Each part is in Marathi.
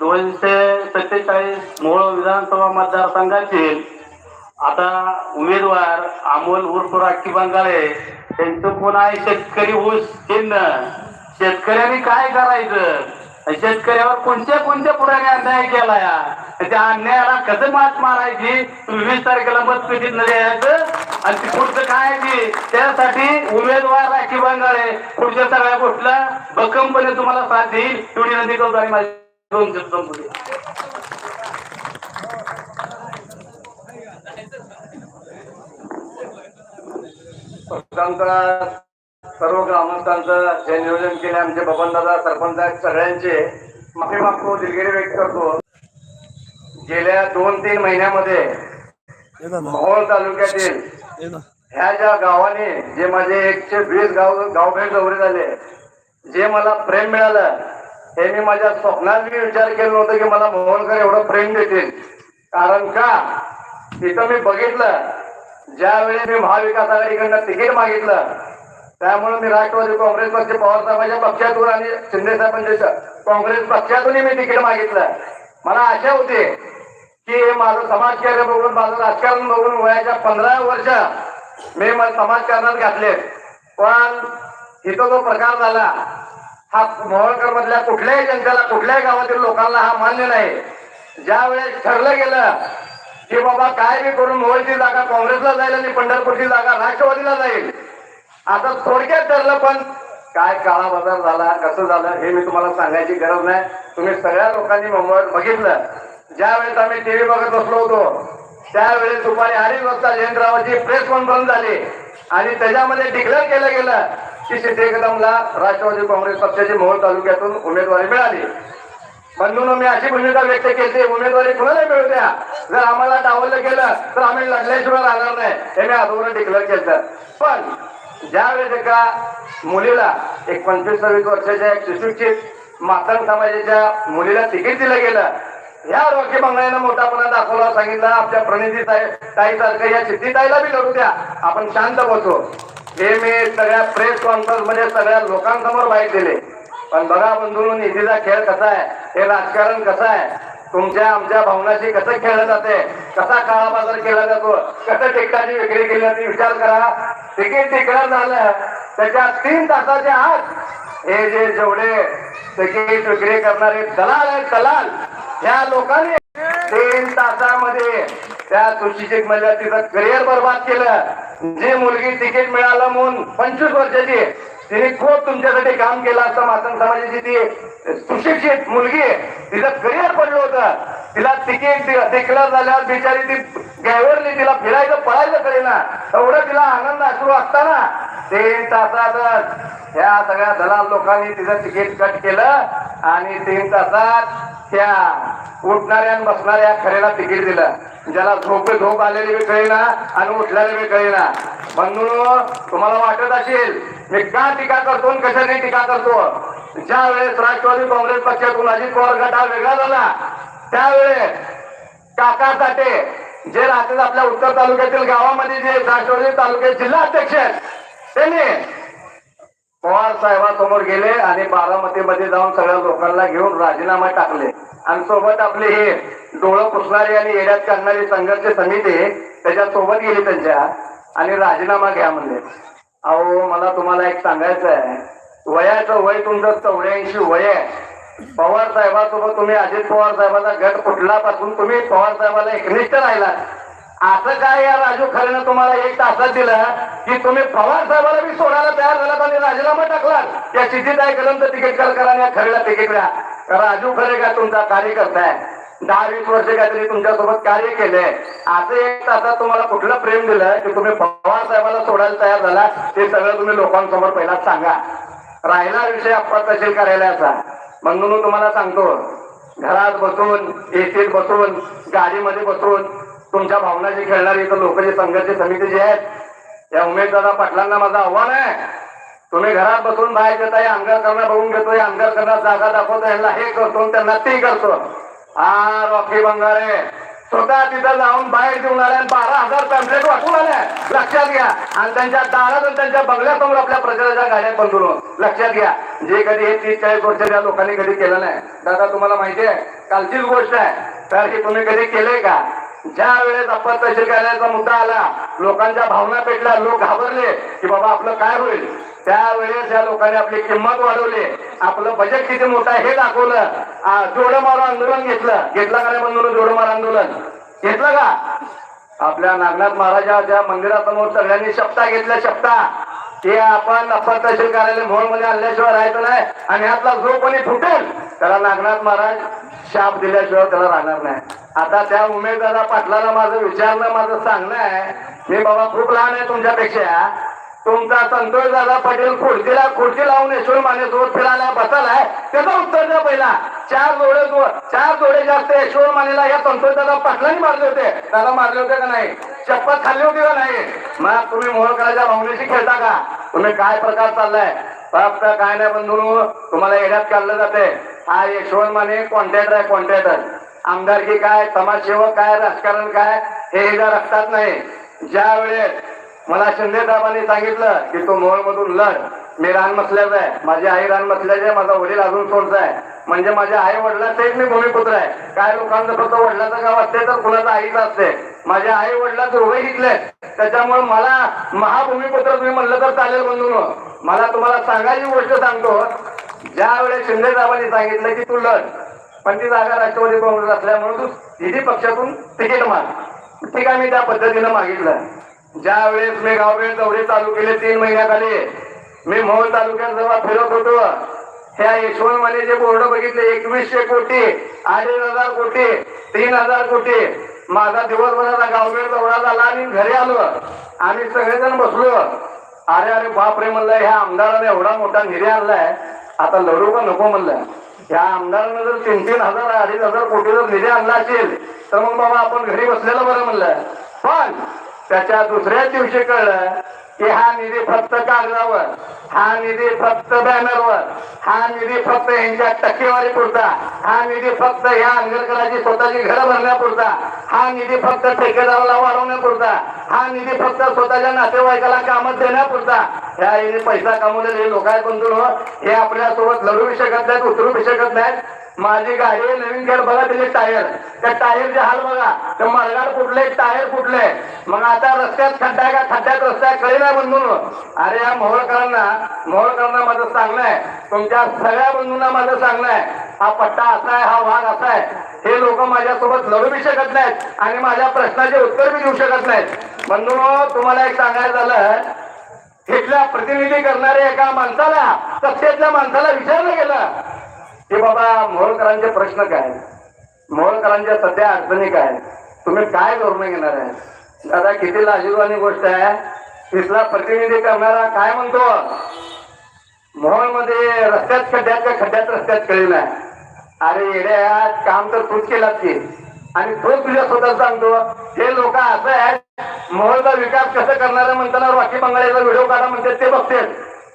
दोनशे सत्तेचाळीस मोहोळ विधानसभा मतदारसंघातील आता उमेदवार अमोल उर्फ राखी बंगाळे त्यांचं कोण आहे? शेतकरी ऊस चिन्ह. शेतकऱ्यांनी काय करायचं? शेतकऱ्यावर कोणत्या कोणत्या पुराने अन्याय केला या? त्या अन्यायाला कसं मात मारायची? तुम्ही वीस तारखेला मतपेटीत न द्यायचं आणि ती पुढचं काय आहे? त्यासाठी उमेदवार राखी बंगाळे पुढच्या सगळ्या गोष्टीला भक्कमपणे तुम्हाला साथ देईल. एवढी नदी करतो आणि माझी सर्व ग्रामस्थांचं जे नियोजन केले आमचे बबनदादा सरपंच आहेत सगळ्यांचे माफी मागतो दिलगिरी व्यक्त करतो. गेल्या दोन तीन महिन्यामध्ये मोहोळ तालुक्यातील ह्या ज्या गावाने जे माझे एकशे वीस गाव गावभेट दौरे झाले जे मला प्रेम मिळालं हे मी माझ्या स्वप्नात मी विचार केला नव्हता की मला मोहोळकर एवढं प्रेम देतील. कारण का? तिथं मी बघितलं ज्यावेळी मी महाविकास आघाडीकडनं तिकीट मागितलं त्यामुळे मी राष्ट्रवादी काँग्रेस पक्ष पवार साहेबांच्या पक्षातून आणि शिंदे साहेबांच्या काँग्रेस पक्षातूनही मी तिकीट मागितलं. मला आशा होती की हे माझं समाजकार्य बघून माझं राजकारण बघून वयाच्या पंधरा वर्ष मी समाजकारणात घातले पण इथं जो प्रकार झाला हा मोहोळकर मधल्या कुठल्याही जनतेला कुठल्याही गावातील लोकांना हा मान्य नाही. ज्या वेळेस ठरलं गेलं की बाबा काय बी करून मोहोळची जागा काँग्रेसला जाईल आणि पंढरपूरची जागा राष्ट्रवादीला जाईल आता थोडक्यात ठरलं पण काय काळा बाजार झाला कसं झालं हे मी तुम्हाला सांगायची गरज नाही. तुम्ही सगळ्या लोकांनी मोबाईल बघितलं. ज्या वेळेस आम्ही टीव्ही बघत बसलो होतो त्यावेळेस दुपारी अडीच वाजता जयंतरावाची प्रेस कॉन्फरन्स झाली. आणि त्याच्यामध्ये डिक्लेअर केलं गेलं की सिद्धी कदमला राष्ट्रवादी काँग्रेस पक्षाचे मोहोळ तालुक्यातून उमेदवारी मिळाली. म्हणून मी अशी भूमिका व्यक्त केली उमेदवारी कुणाला मिळत्या जर आम्हाला डावललं गेलं तर आम्ही लढल्याशिवाय राहणार नाही हे मी अगोदर डिक्लेअर केलं. पण ज्यावेळेस एका मुलीला एक पंचवीस सव्वीस वर्षाच्या एक सुशिक्षित मातंग समाजाच्या मुलीला तिकीट दिलं गेलं या रॉकी बंगल्यानं मोठापणा दाखवला सांगितलं आपल्या प्रणिती ताई ताईसारखं या चित्ती ताईला बी लढू द्या. आपण शांत बसू. हे मी सगळ्या प्रेस कॉन्फरन्समध्ये सगळ्या लोकांसमोर माहीत दिले. पण बघा बंधू निधीचा खेळ कसा आहे? हे राजकारण कसं आहे? तुमच्या आमच्या भावनाशी कसं खेळलं जाते? कसा काळा बाजार केला जातो? कसं तिकिटाची विक्री केली जाते? विचार करा. तिकीट तिकडं झालं. त्याच्या तीन तासाच्या आत हे जे जेवढे तिकीट विक्री करणारे दलाल आहेत दलाल ह्या लोकांनी तीन तासामध्ये त्या सुशिक्षित मधल्या तिचं करिअर बर्बाद केलं. जी मुलगी तिकीट मिळालं म्हणून पंचवीस वर्षाची तिने खूप तुमच्यासाठी काम केलं असतं मातंग समाजाची ती सुशिक्षित मुलगी तिचं करिअर पडलं होतं. तिला तिकीट डिक्लेअर झाल्यावर बिचारी ती गॅवरली तिला फिरायचं पळायचं कळेना एवढं तिला आनंद असू असताना तीन तासातच ह्या सगळ्या दलाल लोकांनी तिचं तिकीट कट केलं आणि तीन तासात त्या उठणाऱ्या बसणाऱ्या खरेला तिकीट दिलं. ज्याला झोप झोप आलेली बी कळेना आणि उठलेली बी कळेना. म्हणून तुम्हाला वाटत असेल मी का टीका करतो आणि कशाने टीका करतो? ज्या वेळेस राष्ट्रवादी काँग्रेस पक्षातून अजित पवार गट हा वेगळा झाला त्यावेळेस काका साठे जे राहतात आपल्या उत्तर तालुक्यातील गावामध्ये जे राष्ट्रवादी तालुक्यात जिल्हा अध्यक्ष आहेत त्यांनी पवार साहेबांसमोर गेले आणि बारामतीमध्ये जाऊन सगळ्या लोकांना घेऊन राजीनामा टाकले. आणि सोबत आपले हे डोळं पुसणारी आणि येड्यात काढणारी संघर्ष समिती त्याच्या सोबत गेली त्यांच्या आणि राजीनामा घ्या म्हणले. अहो मला तुम्हाला एक सांगायचं आहे वयाचं वय तुमचं चौऱ्याऐंशी वय आहे. पवार साहेबांसोबत तुम्ही अजित पवार साहेबांचा गट फुटल्यापासून तुम्ही पवार साहेबाला एकनिष्ठ राहिला असं काय या राजू खरेनं तुम्हाला एक तासात दिलं की तुम्ही पवार साहेबाला बी सोडायला तयार झालात आणि राजीनामा टाकलात. या सिद्धीत तर तिकीट कर करा आणि या खरेला तिकीट द्या राजू खरे का तुमचा कार्यकर्ता आहे दहा वीस वर्ष काहीतरी तुमच्यासोबत कार्य केलंय. असं एक तासात तुम्हाला कुठलं प्रेम दिलं की तुम्ही पवार साहेबाला सोडायला तयार झाला ते सगळं तुम्ही लोकांसमोर पहिला सांगा. राहिला विषय आपण तहसील कार्यालयाचा. म्हणून तुम्हाला सांगतो घरात बसून एसीत बसून गाडीमध्ये बसून तुमच्या भावनाशी खेळणारी इथं लोक जे संघर्ष समिती जे आहेत या उमेददादा पाटलांना माझं आव्हान आहे. तुम्ही घरात बसून बाहेर येताय अंगार करणं बघून घेतोय अंगार करणार जागा दाखवतो यांना हे करतो त्यांना ते करतो. हा रॉकी बंगारे. स्वतः तिथं जाऊन बाहेर देऊन आल्या आणि बारा हजार पॅम्पलेट वाटून आल्या लक्षात घ्या. आणि त्यांच्या दारात आणि त्यांच्या बंगल्यासमोर आपल्या प्रचाराच्या गाड्या बंधून. लक्षात घ्या. जे कधी हे तीस चाळीस वर्ष त्या लोकांनी कधी केलं नाही. दादा तुम्हाला माहिती आहे कालचीच गोष्ट आहे. तर हे तुम्ही कधी केलंय का? ज्या वेळेस आपण तहसील कार्यालयाचा मुद्दा आला लोकांच्या भावना पेटल्या लोक घाबरले की बाबा आपलं काय होईल? त्यावेळेस या लोकांनी आपली किंमत वाढवली. आपलं बजेट किती मोठं आहे हे दाखवलं. आ, जोडं मारो आंदोलन घेतलं. घेतलं का नाही बंधून जोडं मार आंदोलन? घेतलं का? आपल्या नागनाथ महाराजाच्या मंदिरासमोर सगळ्यांनी शपथा घेतल्या शपथा. की आपण अप्पर तहसील कार्यालयमध्ये आणल्याशिवाय राहायचं नाही. आणि यातला जो कोणी फुटेल त्याला नागनाथ महाराज शाप दिल्याशिवाय त्याला राहणार नाही. आता त्या उमेदवारा पाटलाला माझं विचारणं माझं सांगणं आहे. मी बाबा खूप लहान आहे तुमच्यापेक्षा. तुमचा संतोष दादा पाटील खुर्चीला खुर्ची लावून यशवंत मानेसोबत फिरायला बसालाय. त्याचं उत्तर द्या पहिला. चार जोडे दो- चार जोडे जास्त यशवंत मानेला या संतोष दादा पाटलांनी मारले होते. दादा मारले होते का नाही? शपथ खाल्ली होती का नाही? मग तुम्ही मोहळकराच्या भावनेशी खेळता का? तुम्ही काय प्रकार चाललाय? फक्त काय नाही बंधू तुम्हाला येण्यात काढलं जाते हा यशवंत माने कॉन्ट्रॅक्टर आहे कॉन्ट्रॅक्टर आमदारकी काय समाजसेवक काय राजकारण काय हे हिच्या रक्तात नाही. ज्या वेळेस मला शिंदे साहेबांनी सांगितलं की तो मोहोळ मधून लढ मी रान मसल्याचा आहे. माझी आई रान मसल्याची आहे माझा वडील अजून सोडचा आहे. म्हणजे माझ्या आई वडिलांचा मी भूमिपुत्र आहे. काय लोकांचं फक्त वडिलाचं गाव असते तर कुणाचं आईचं असते. माझ्या आई वडिलांचं उभे घेतले त्याच्यामुळे मला महाभूमिपुत्र तुम्ही म्हणलं तर चालेल बंधून. मला तुम्हाला सांगायची गोष्ट सांगतो. ज्या वेळेस शिंदेसाहेबांनी सांगितलं की तू लढ पण ती जागा राष्ट्रवादी काँग्रेस असल्यामुळे तू तिन्ही पक्षातून तिकीट माग. ठीक आहे मी त्या पद्धतीनं मागितलं. ज्या वेळेस मी गाववेळ दौरे चालू केले तीन महिन्याखाली मी मोहोळ तालुक्यात जेव्हा फिरत होतो ह्या यशवंत जे बोर्ड बघितले एकवीसशे कोटी अडीच हजार कोटी तीन हजार कोटी माझा दिवसभराचा गाववेळ दौरा झाला आणि घरी आलो. आम्ही सगळेजण बसलो. अरे अरे बापरे म्हणलं ह्या आमदाराने एवढा मोठा निर्णय आणलाय. आता लढू का नको म्हणलं? ह्या आमदारानं जर तीन तीन हजार अडीच हजार कोटी जर निधी आणला असेल तर मग बाबा आपण घरी बसलेलं बरं म्हणलं. पण त्याच्या दुसऱ्या दिवशी कळलं की हा निधी फक्त कागदावर हा निधी फक्त बॅनरवर हा निधी फक्त यांच्या टक्केवारी पुरता हा निधी फक्त या अंगणकराची स्वतःची घरं भरण्यापुरता हा निधी फक्त ठेकेदाराला वाढवण्यापुरता हा निधी फक्त स्वतःच्या नातेवाईकाला कामात देण्यापुरता. ह्या पैसा कमवलेले लोक आहेत बंधू हे हो, आपल्यासोबत लढू शकत नाहीत उतरू शकत नाहीत. माझी गाडी नवीन घर बघा त्याचे टायर. त्या टायरचे हाल बघा. तर मरगाड फुटले टायर फुटले. मग आता रस्त्यात खड्डा आहे का? खड्ड्यात रस्त्यात कळी ना बंधून. अरे या मोहळकरांना मोहळकरांना माझं सांगणं आहे. तुमच्या सगळ्या बंधूंना माझं सांगणं आहे. हा पट्टा असा आहे हा वाघ असा आहे. हे लोक माझ्यासोबत लढू बी शकत नाहीत आणि माझ्या प्रश्नाचे उत्तर बी देऊ शकत नाहीत. बंधून तुम्हाला एक सांगायचं झालं. तिथल्या प्रतिनिधी करणाऱ्या एका माणसाला सत्तेतल्या माणसाला विचारलं गेलं की बाबा मोहोळकरांचे प्रश्न काय मोहोळकरांच्या सध्या अडचणी काय तुम्ही काय धोरण घेणार आहे दादा किती लाजीवानी गोष्ट आहे. तिथला प्रतिनिधी करणारा काय म्हणतो? मोहोळमध्ये रस्त्यात खड्ड्यात का खड्ड्यात रस्त्यात कळेल आहे अरे येड्या काम तर तूच केलाच की. आणि तो तुझ्या स्वतः सांगतो हे लोक असं आहेत मोहोळचा विकास कसं करणार म्हणताना बाकी बंगाळीचा व्हिडिओ काढा म्हणते ते बघते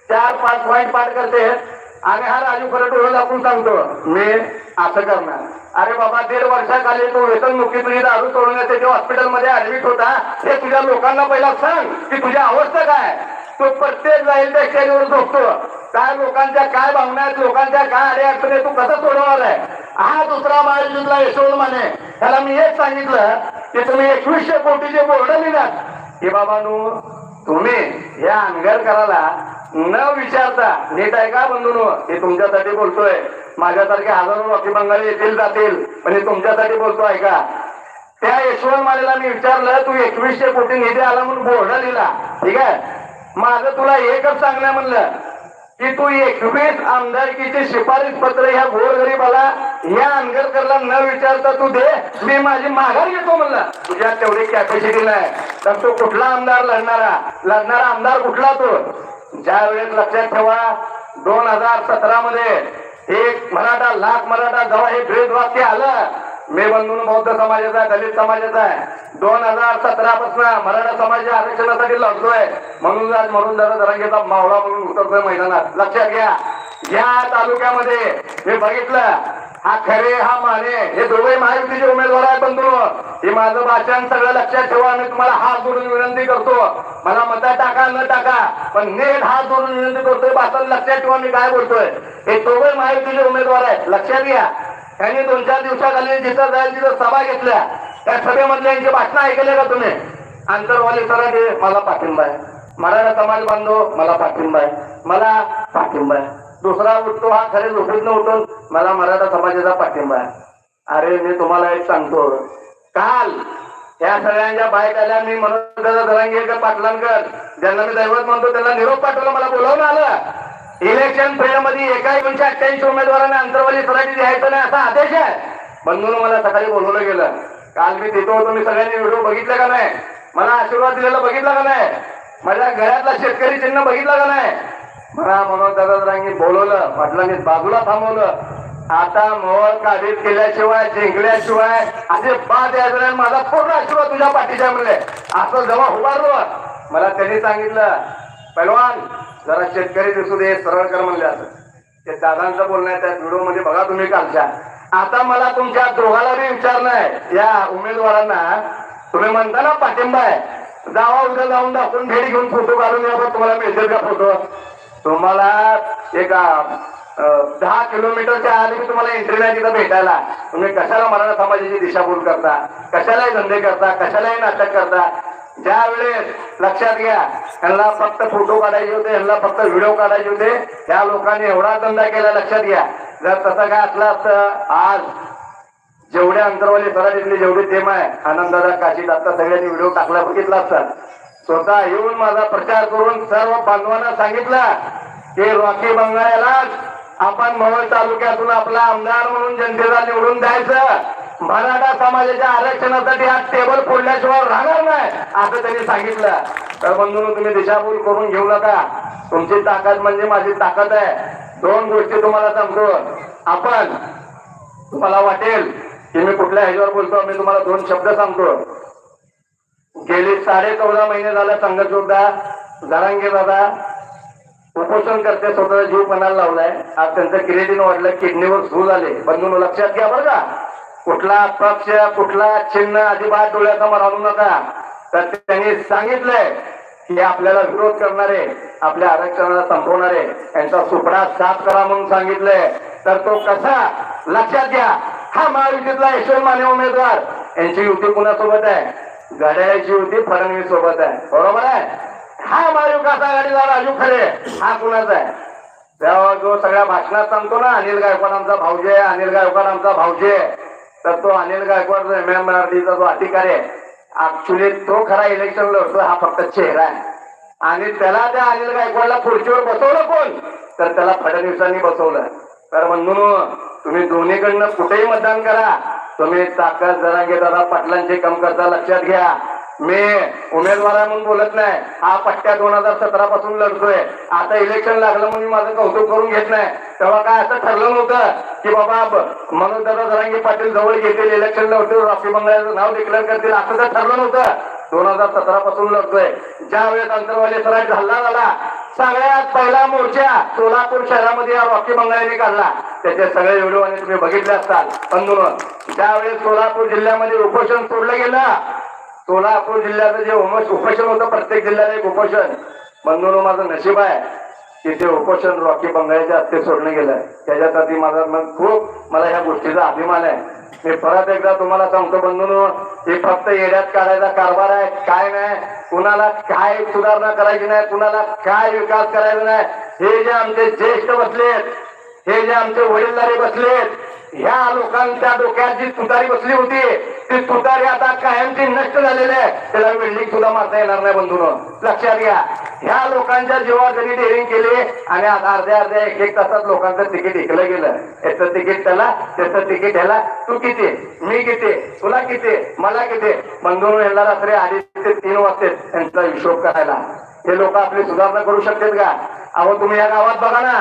चार पाच पॉईंट पाठ करते आणि हा राजू खरं डोळं आपण सांगतो. मी असं करणार. अरे बाबा दीड वर्षाखाली तो मुखी तुझी दारू सोडण्याचे त्याच्या हॉस्पिटलमध्ये ऍडमिट होता हे तुझ्या लोकांना पहिला सांग की तुझी अवस्था काय. तो प्रत्येक जाईल त्या स्टेजवर झोपतो. काय लोकांच्या काय भावना आहेत लोकांच्या काय अडे अडचणी तू कसं सोडवणार आहे? हा दुसरा महायुद्धला यशवंत माने. त्याला मी हेच सांगितलं की तुम्ही एकवीसशे कोटीचे बोर्ड लिहिणार. की बाबांनो तुम्ही या अंगरकराला न विचारता नीट आहे का बंधून? हे तुमच्यासाठी बोलतोय. माझ्यासारख्या हजारो रॉकी बंगाली येतील जातील पण हे तुमच्यासाठी बोलतो ऐका. त्या यशवंत मालेला मी विचारलं तू एकवीसशे कोटी निधी आला म्हणून बोर्ड लिहिला ठीक आहे? माझं तुला एकच सांगणं म्हणलं की तू एकवीस आमदारकीची शिफारस पत्र ह्या गोरगरीबाला ह्या अनगरकरला न विचारता तू दे मी माझी माघार घेतो म्हणलं. तुझ्या तेवढी कॅपॅसिटी नाही तर तो कुठला आमदार लढणारा? लढणारा आमदार कुठला तो? ज्या वेळेस लक्षात ठेवा दोन हजार सतरा मध्ये एक मराठा लाख मराठा जेव्हा हे ब्रेद वाक्य आलं मी बंधून बौद्ध समाजाचा आहे दलित समाजाचा आहे. दोन हजार सतरा पासून मराठा समाजाच्या आरक्षणासाठी लढतोय. म्हणून आज म्हणून जरा जरांगेचा मावळा म्हणून उतरतोय मैदानात. लक्षात घ्या. या तालुक्यामध्ये मी बघितलं हा खरे हा माने. हे दोघे महायुतीचे उमेदवार आहे बंधू. हे माझं भाषण सगळं लक्षात ठेवा मी तुम्हाला हात जोडून विनंती करतो. मला मता टाका न टाका पण नेट हात जोडून विनंती करतोय भाषण लक्षात ठेवा मी काय बोलतोय. हे दोघे महायुतीचे उमेदवार आहेत लक्षात घ्या. त्यांनी दोन चार दिवसाखाली जिथं जाईल तिथं सभा घेतल्या. त्या सभेमधल्या यांची भाषणं ऐकले का तुम्ही? आंतरवाली सराटे मला पाठिंबा आहे. मराठा समाज बांधव मला पाठिंबा आहे. मला पाठिंबा आहे. दुसरा उठतो हा खरे झोपेतनं उठून मला मराठा समाजाचा पाठिंबा आहे. अरे मी तुम्हाला एक सांगतो. काल या सगळ्यांच्या बाहेर आल्या मी म्हणून दरांगेकर पाटलांकर ज्यांना मी दैवत म्हणतो त्यांना निरोप पाठवला मला बोलावून आलं. इलेक्शन फील्डमध्ये एका एकशे अठ्ठ्याऐंशी उमेदवारांना अंतरवाली सराठी द्यायचं नाही असा आदेश आहे. म्हणून मला सकाळी बोलवलं गेलं. काल मी तिथं होतो मी सगळ्यांनी व्हिडिओ बघितला का नाही? मला आशीर्वाद दिलेला बघितला का नाही? माझ्या घरातला शेतकरी चिन्ह बघितला का नाही? मला म्हणून दादा रांगी बोलवलं पाटलांनी बाजूला थांबवलं. आता मोहर काढीत केल्याशिवाय जिंकल्याशिवाय असे बाद यायचं माझा पूर्ण आशीर्वाद तुझ्या पाठीच्या म्हणले. असं जेव्हा उभारलो मला त्यांनी सांगितलं पैलवान जरा शेतकरी दिसू दे सरळ कर म्हणले असं. ते दादांचं बोलणं आहे त्या व्हिडिओमध्ये बघा तुम्ही कालच्या. आता मला तुमच्या दोघाला बी विचारणं आहे या उमेदवारांना तुम्ही म्हणता ना पाठिंबा आहे. जावा उद्या जाऊन दाखवून भेट घेऊन फोटो काढून या तुम्हाला मिळतील का फोटो? तुम्हाला एक दहा किलोमीटरच्या आधी मी तुम्हाला एंट्री नाही तिथं भेटायला. तुम्ही कशाला मराठा समाजाची दिशाभूल करता? कशालाही धंदे करता? कशालाही नाटक करता? ज्या वेळेस लक्षात घ्या यांना फक्त फोटो काढायचे होते यांना फक्त व्हिडिओ काढायचे होते त्या लोकांनी एवढा धंदा केला लक्षात घ्या. जर तसं काय असला असत आज जेवढे अंतरवाली सराटीतली जेवढे टीम आहे आनंदादा काशी आता सगळ्यांनी व्हिडिओ टाकला बघितला असतात स्वतः येऊन माझा प्रचार करून सर्व बांधवांना सांगितलं की रॉकी बंगाळ्यालाच आपण मोहोळ तालुक्यातून आपला आमदार म्हणून जनतेला निवडून द्यायचं. मराठा समाजाच्या आरक्षणासाठी हा टेबल फोडल्याशिवाय राहणार नाही असं त्यांनी सांगितलं. तर बंधून तुम्ही दिशाभूल करून घेऊ नका. तुमची ताकद म्हणजे माझी ताकद आहे. दोन गोष्टी तुम्हाला सांगतो. आपण तुम्हाला वाटेल की मी कुठल्या ह्याच्यावर बोलतो मी तुम्हाला दोन शब्द सांगतो. गेले साडे चौदा महिने झाले संघ सुद्धा जरांगे दादा उपोषण करते स्वतःचा जीव पणाला लावलाय. आज त्यांचं क्रिएटिन वाढलं किडनीवर सूज झाले. बंधून लक्षात घ्या बरं का. कुठला पक्ष कुठला चिन्ह अजिबात डोळ्यासमोर आणू नका. तर त्यांनी सांगितलंय की आपल्याला विरोध करणारे आपल्या आरक्षणाला संपवणारे यांचा सुपडा साफ करा म्हणून सांगितलंय. तर तो कसा? लक्षात घ्या. हा महायुतीतला यशवंत माने उमेदवार. यांची युती कुणासोबत आहे? घड्याळ्याची होती फडणवीस सोबत आहे. बरोबर आहे? हा महाविकास आघाडीचा राजू खरे. हा कुणाचा आहे? तेव्हा जो सगळ्या भाषणात सांगतो ना अनिल गायकवाड आमचा भाऊजी आहे अनिल गायकवाड आमचा भाऊजी आहे तर तो अनिल गायकवाड एम एम जो अधिकारी आहे ऍक्च्युली तो खरा इलेक्शन लढतो हा फक्त चेहरा आहे. आणि त्याला त्या अनिल गायकवाडला खुर्चीवर बसवलं कोण? तर त्याला फडणवीसांनी बसवलं. तर म्हणून तुम्ही दोन्हीकडनं कुठेही मतदान करा. तुम्ही ताकद जरा घे दादा पाटलांचे कम करता लक्षात घ्या. मी उमेदवार आहे म्हणून बोलत नाही. हा पट्ट्या दोन हजार सतरा पासून लढतोय. आता इलेक्शन लागलं म्हणून माझं कौतुक करून घेत नाही. तेव्हा काय असं ठरलं नव्हतं की बाबा म्हणून दादा जरांगी पाटील जवळ घेतील इलेक्शन लढतील राखी बंगल्याचं नाव डिक्लेअर करतील असं तर ठरलं नव्हतं. दोन हजार सतरा पासून लढतोय. ज्या वेळेस अंतरवाले सराज हल्ला झाला सगळ्यात पहिला मोर्चा सोलापूर शहरामध्ये या रॉकी बंगाळ्यांनी काढला. त्याचे सगळे व्हिडिओ आणि तुम्ही बघितले असताल आंदोलन ज्यावेळेस सोलापूर जिल्ह्यामध्ये उपोषण सोडलं गेलं सोलापूर जिल्ह्याचं जे उपोषण होतं प्रत्येक जिल्ह्याला एक उपोषण. बंधून माझं नशीब आहे की ते उपोषण रॉकी बंगाळच्या हस्ते सोडलं गेलं त्याच्यासाठी माझा मग खूप मला ह्या गोष्टीचा अभिमान आहे. मी परत एकदा तुम्हाला सांगतो बंधून हे फक्त येड्यात काढायचा कारभार आहे. काय नाही कुणाला काय सुधारणा करायची नाही कुणाला काय विकास करायचा नाही. हे जे आमचे ज्येष्ठ बसलेत हे जे आमचे वडीलधारे बसलेत ह्या लोकांच्या डोक्यात जी तुतारी बसली होती ते तुतारी आता कायमची नष्ट झालेले आहे. त्याला बिल्डिंग सुद्धा मारता येणार नाही बंधून. लक्षात घ्या. ह्या लोकांच्या जीवावर त्यांनी डेअरिंग केली आणि आता अर्ध्या अर्ध्या एक एक तासात लोकांचं तिकीट इकलं गेलं. याचं तिकीट त्याला त्याचं तिकीट ह्याला. तू किती? मी किती? तुला किती? मला किती? बंधून यांना रात्री अडीच ते तीन वाजते त्यांचा हिशोब करायला. हे लोक आपली सुधारणा करू शकतात का? अहो तुम्ही या गावात बघा ना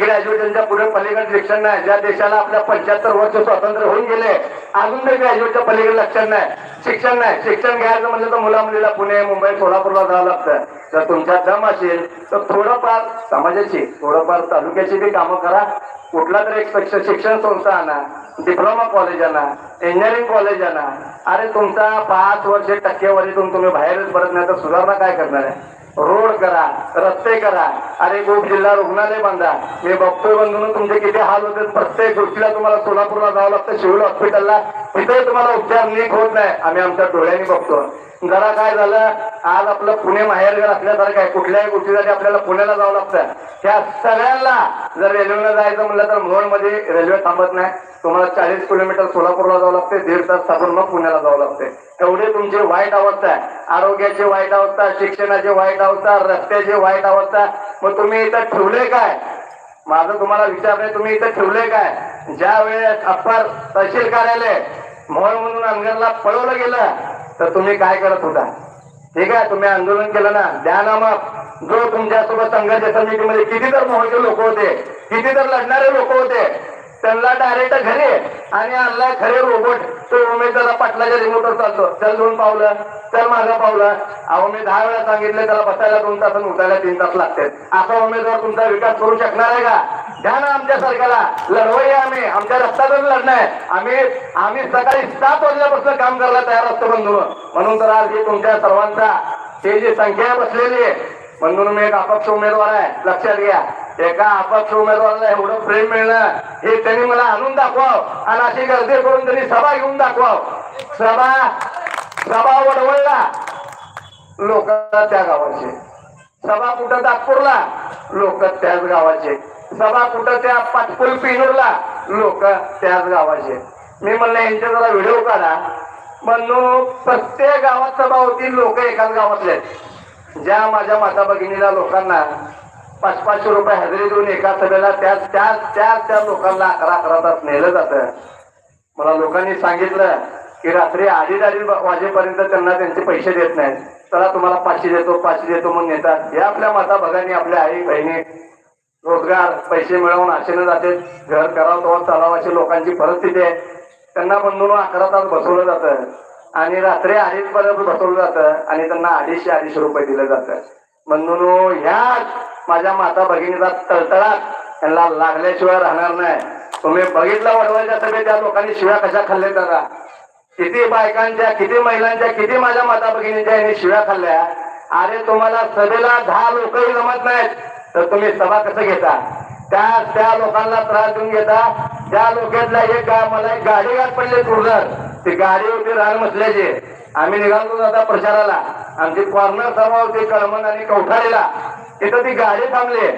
ग्रॅज्युएशनच्या पुढे पलीकडे शिक्षण नाही. ज्या देशाला आपल्या पंच्याहत्तर वर्ष स्वातंत्र्य होऊन गेले अजून तरी ग्रॅज्युएटच्या पलीकडे लक्षण नाही. शिक्षण नाही. शिक्षण घ्यायचं म्हणजे तर मुला मुलीला पुणे मुंबई सोलापूरला जावं लागतं. जर तुमच्यात दम असेल तर थोडंफार समाजाची थोडंफार तालुक्याची बी कामं करा. कुठला तरी एक शिक्षण शिक्षण संस्था आणा डिप्लोमा कॉलेज आणा इंजिनिअरिंग कॉलेज आणा. अरे तुमचा पाच वर्ष टक्केवारीतून तुम्ही बाहेरच पडत नाही तर सुधारणा काय करणार आहे? रोड करा रस्ते करा. अरे गोप जिल्हा रुग्णालय बांधा मी बघतोय बंधून तुमचे किती हाल होते. प्रत्येक गोष्टीला तुम्हाला सोलापूरला जावं लागतं सिव्हिल हॉस्पिटलला. तिथे तुम्हाला उपचार नीट होत नाही. आम्ही आमच्या डोळ्यांनी बघतो. जरा काय झालं आज आपलं पुणे माहेरघर असल्यासारखं आहे. कुठल्याही गोष्टीसाठी आपल्याला पुण्याला जावं लागतं. त्या सगळ्यांना जर रेल्वेनं जायचं म्हणलं तर मोहनमध्ये रेल्वे थांबत नाही. तुम्हाला चाळीस किलोमीटर सोलापूरला जावं लागते दीड तास थांबून मग पुण्याला जावं लागते. एवढी तुमची वाईट अवस्था आहे. आरोग्याची वाईट अवस्था शिक्षणाची वाईट अवस्था रस्त्याची वाईट अवस्था. मग तुम्ही इथं ठेवले काय? माझं तुम्हाला विचारलंय तुम्ही इथं ठेवले काय? ज्या वेळेस अप्पर तहसील कार्यालय मोहोळ म्हणून अंगरला पळवलं गेलं तर तुम्ही काय करत होता? ठीक आहे तुम्ही आंदोलन केलं ना? द्या ना मग जो तुमच्यासोबत संघर्ष समितीमध्ये किती तर मोहचे लोक होते किती तर लढणारे लोक होते त्यांना डायरेक्ट घरी आणि आणलाय खरे रोबोट तो उमेदवारा पाटलाच्या रिमोटवर चालतो. चल दोन पावलं. चल मागं पावलं. अहो मी दहा वेळा सांगितलं त्याला बसायला दोन तास आणि उठायला तीन तास लागते असा उमेदवार तुमचा विकास करू शकणार आहे का? घ्या ना आमच्या सरकारला लढवई आम्ही. आमच्या रस्त्यातच लढणं आहे. आम्ही आम्ही सकाळी सात वाजल्यापासून काम करायला तयार असतो बंधू म्हणून तर आज हे तुमच्या सर्वांचा ते जी संख्या बसलेली आहे म्हणून मी एक अपक्ष उमेदवार आहे. लक्षात घ्या. एका अपक्ष उमेदवाराला एवढं प्रेम मिळणं हे त्यांनी मला आणून दाखवाव. आणि अशी गर्दी करून त्यांनी सभा घेऊन दाखवाव. सभा सभा वडवळला. लोक त्या गावाचे. सभा कुठं नागपूरला लोक त्याच गावाचे. सभा कुठं त्या पाचपुल पिनूरला? लोक त्याच गावाचे. मी म्हणलं यांचे जरा व्हिडिओ काढा. म्हणून प्रत्येक गावात सभा होती लोक एकाच गावातले आहेत. ज्या माझ्या माता भगिनीला लोकांना पाच पाचशे रुपये हजेरी देऊन एका सभेला त्याच त्याच त्याच त्या लोकांना अकरा अकरा तास नेलं जातं. मला लोकांनी सांगितलं की रात्री अडीच अडीच वाजेपर्यंत त्यांना त्यांचे पैसे देत नाहीत. चला तुम्हाला पाचशे देतो पाचशे देतो म्हणून नेतात. हे आपल्या माता भगानी आपल्या आई बहिणी रोजगार पैसे मिळवून आशेनं जाते घर करावं तेव्हा चालावं अशी लोकांची परिस्थिती आहे. त्यांना बंधून अकरा तास बसवलं जातं. आणि रात्री अडीच पर्यंत बसवलं जातं आणि त्यांना अडीचशे अडीचशे रुपये दिलं जातं. म्हणून ह्या माझ्या माता भगिनीचा तळतळात त्यांना लागल्याशिवाय राहणार नाही. तुम्ही बघितलं वडवायच्या सभेत त्या लोकांनी शिव्या कशा खाल्ल्या दादा? किती बायकांच्या किती महिलांच्या किती माझ्या माता भगिनीच्या यांनी शिव्या खाल्ल्या? अरे तुम्हाला सभेला दहा लोकही जमत नाहीत. तर तुम्ही सभा कसं घेता? त्या त्या लोकांना त्रास देऊन घेता. त्या लोकांना एक मला एक गाडी पडले पडली ती गाडी होती रान मसल्याची. आम्ही निघालो आता प्रचाराला. आमची कॉर्नर सभा होती कळमन आणि कवठाळीला तिथं ती गाडी थांबली.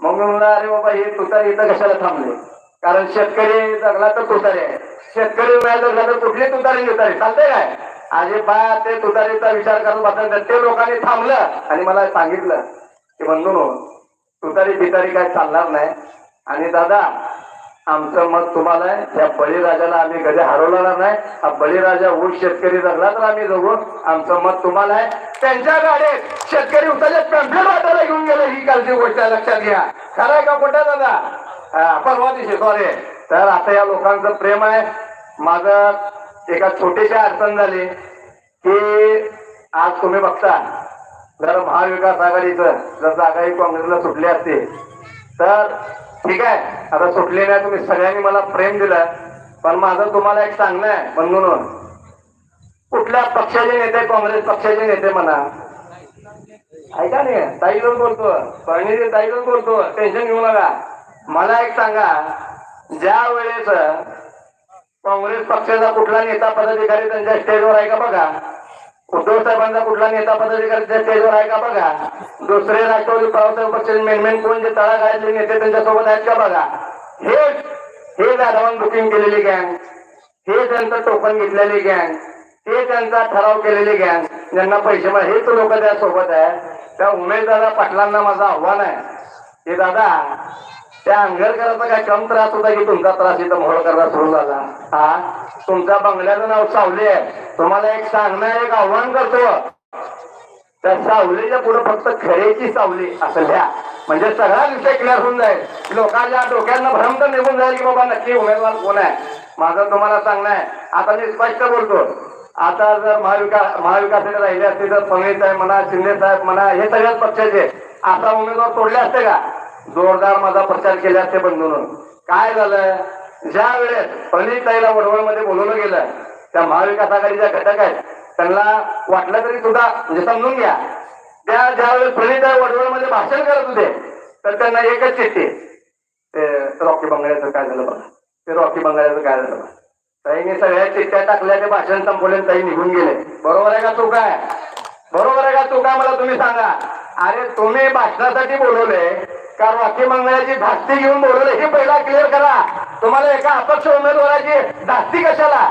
मग मी म्हणलं अरे बाबा हे तुतारी इथं कशाला थांबले? कारण शेतकरी जगला तर तुतारी आहे. शेतकरी नाही जगला तर कुठली तुतारी तुतारी चालतंय काय? आजी बा ते तुतारीचा विचार करून बसला ते लोकांनी थांबलं आणि मला सांगितलं की म्हणून तुतारी बितारी काय चालणार नाही. आणि दादा आमचं मत तुम्हाला आहे. त्या बळीराजाला आम्ही कधी हरवणार नाही. हा बळीराजा ऊस शेतकरी जगला तर आम्ही जगू. आमचं मत तुम्हाला आहे. त्यांच्या गाडीत शेतकरी उसाच्या पॅम्पलेट वाटायला घेऊन गेले. ही कालची गोष्ट आहे, लक्षात घ्या. खरं आहे का कुठे दादा? परवा दिवशी सॉरी तर आता या लोकांचं प्रेम आहे. माझं एका छोटीशी अडचण झाली की आज तुम्ही बघता जर महाविकास आघाडीचं जर जागाही काँग्रेसला सुटली असते तर ठीक आहे. आता सुटले नाही तुम्ही सगळ्यांनी मला प्रेम दिलं. पण माझं तुम्हाला एक सांगणं आहे म्हणून कुठल्या पक्षाचे नेते काँग्रेस पक्षाचे नेते म्हणा. ऐका नाही ताईला बोलतो? परिणिती ताईला बोलतो? टेन्शन घेऊ नका. मला एक सांगा ज्या वेळेस काँग्रेस पक्षाचा कुठला नेता पदाधिकारी त्यांच्या स्टेजवर आहे का बघा? उद्धव साहेबांचा कुठला नेता पदाधिकारी स्टेजवर आहे का बघा? दुसरे राष्ट्रवादी बाळासाहेब पक्षाचे मेनमेन कोण? जे तळागाळातले नेते त्यांच्यासोबत आहेत का बघा? हे हे जाधवान बुकिंग केलेली गँग हे त्यांचं टोकन घेतलेली गँग हे त्यांचा ठराव केलेली गँग ज्यांना पैसे हेच लोक त्या सोबत आहे त्या उमेदवारा पाटलांना माझं आव्हान आहे. हे दादा त्या अंगरकराचा काय कम त्रास होता की तुमचा त्रास इथं मोहळ करायला सुरू झाला? हा? तुमच्या बंगल्याचं नाव सावली आहे. तुम्हाला एक सांगणं एक आव्हान करतो. त्या सावलीच्या पुढे फक्त खरेची सावली असं लिहा. म्हणजे सगळा विषय क्लिअर होऊन जाईल. लोकांच्या डोक्यांना भ्रम तर निघून जाईल की बाबा नक्की उमेदवार कोण आहे? माझं तुम्हाला सांगणं आहे. आता मी स्पष्ट बोलतो. आता जर महाविकास महाविकासाने राहिले असते तर पंडित साहेब म्हणा शिंदे साहेब म्हणा हे सगळ्याच पक्षाचे. असा उमेदवार तोडले असते का? जोरदार माझा प्रचार केला असते बंधून काय झालं ज्या वेळेस पंडितताईला वडवळमध्ये बोलवलं गेलं त्या महाविकास आघाडीच्या घटक आहेत त्यांना वाटलं तरी सुद्धा म्हणजे समजून घ्या. त्या ज्यावेळेस प्रणिताई वडवळमध्ये भाषण करत होते तर त्यांना एकच चिठ्ठी. ते रॉकी बंगल्याचं काय झालं बघा. ते रॉकी बंगल्याचं काय झालं बघा. ताईने सगळ्या चिठ्ठ्या टाकल्या ते भाषण संपवले ताई निघून गेले. बरोबर आहे का तू काय बरोबर आहे का तू काय मला तुम्ही सांगा. अरे तुम्ही भाषणासाठी बोलवले कारण रॉकी मंगळाची धास्ती घेऊन बोलवलं हे पहिला क्लिअर करा. तुम्हाला एका अपक्ष उमेदवाराची धास्ती कशाला?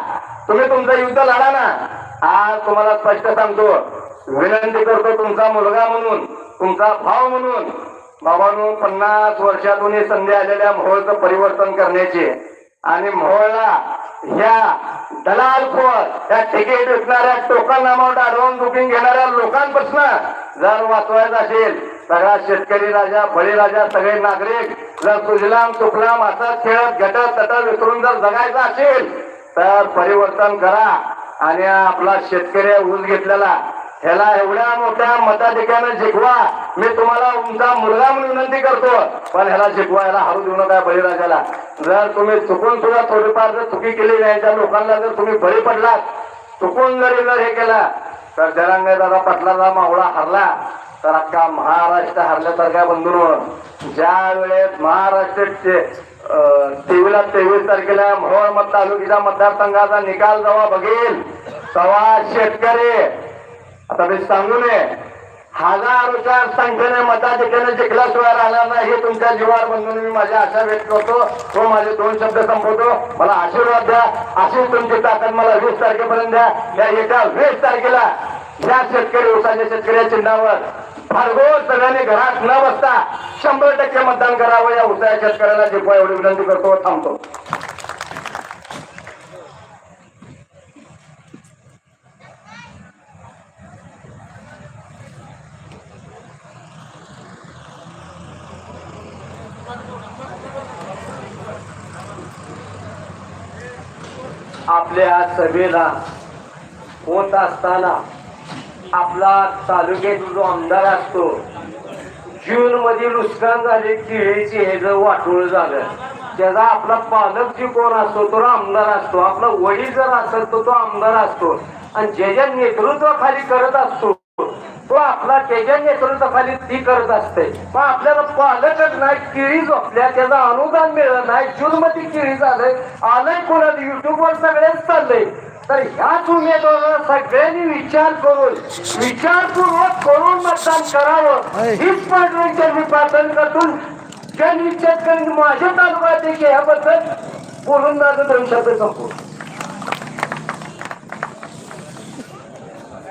तुम्ही तुमचं युद्ध लढा ना. आज तुम्हाला स्पष्ट सांगतो विनंती करतो तुमचा मुलगा म्हणून तुमचा भाव म्हणून. बाबांनो पन्नास वर्षातून ही संधी आलेल्या मोहोळचं परिवर्तन करण्याची. आणि मोहोळला ह्या दलालखोर ह्या तिकीट विकणाऱ्या टोकन अमाऊंट ऍडव्हान्स बुकिंग घेणाऱ्या लोकांपासून जर वाचवायचं असेल सगळा शेतकरी राजा बळीराजा सगळे नागरिक जर तुझलाम तुकलाम असं खेळत घटत तटत विसरून जर जगायचं असेल तर परिवर्तन करा आणि आपला शेतकरी ऊस घेतलेला ह्याला एवढ्या मोठ्या मताधिक्याने जिंकवा. मी तुम्हाला तुमचा मुलगा म्हणून विनंती करतो पण ह्याला शिकवा ह्याला हरू देऊ नका बळीराजाला जर तुम्ही चुकून सुद्धा थोडीफार जर चुकी केली नाही त्या लोकांना जर तुम्ही बळी पडलात चुकून जरी जर हे केला तर जरांगे दादा पाटलाचा मावळा हरला. तर अख्खा महाराष्ट्र हरल्यासारख्या बंधून ज्या वेळेस महाराष्ट्राचे तेवीला तेवीस तारखेला मोहोळ मत तालुक्याच्या मतदारसंघाचा निकाल जेव्हा बघेल तेव्हा शेतकरी आता मी सांगू नये हजारोच्या संख्येने मताधिक्याने जिंकल्याशिवाय राहणार नाही हे तुमच्या जीवावर बंधून मी माझ्या आशा व्यक्त करतो. तो माझे दोन शब्द संपवतो. मला आशीर्वाद द्या. अशीच तुमची ताकद मला वीस तारखेपर्यंत द्या. या येत्या वीस तारखेला या शेतकरी उसाच्या शेतकरी चिन्हावर भरघोस सगळ्यांनी घरात न बसता शंभर टक्के मतदान करावं. या उत्साह शेतकऱ्याला जिंकवा एवढी विनंती करतो थांबतो. आपल्या सभेला होत असताना आपला तालुक्यात जो आमदार असतो जून मध्ये नुकसान झाले केळीचे हे जर वाटोळ झालं. त्याचा आपला पालक जी कोण असतो तो आमदार असतो. आपला वडील जर असेल तर तो आमदार असतो. आणि ज्याच्या नेतृत्वाखाली करत असतो तो आपला त्याच्या नेतृत्वाखाली ती करत असते. पण आपल्याला पालकच नाही केळी झोपल्या त्याचं अनुदान मिळत नाही. जून मध्ये केळी झालंय आलंय कोणाला? युट्यूबवर सगळ्यांच चाललंय. तर ह्याच उमेदवाराला सगळ्यांनी विचार करून विचारपूर्वक करून मतदान करावं. हीच पाठवून मी प्रार्थना करतो ज्यांनी शेतकरी माझ्या तालुक्यात याबद्दल बोलून माझं शब्द संपवतो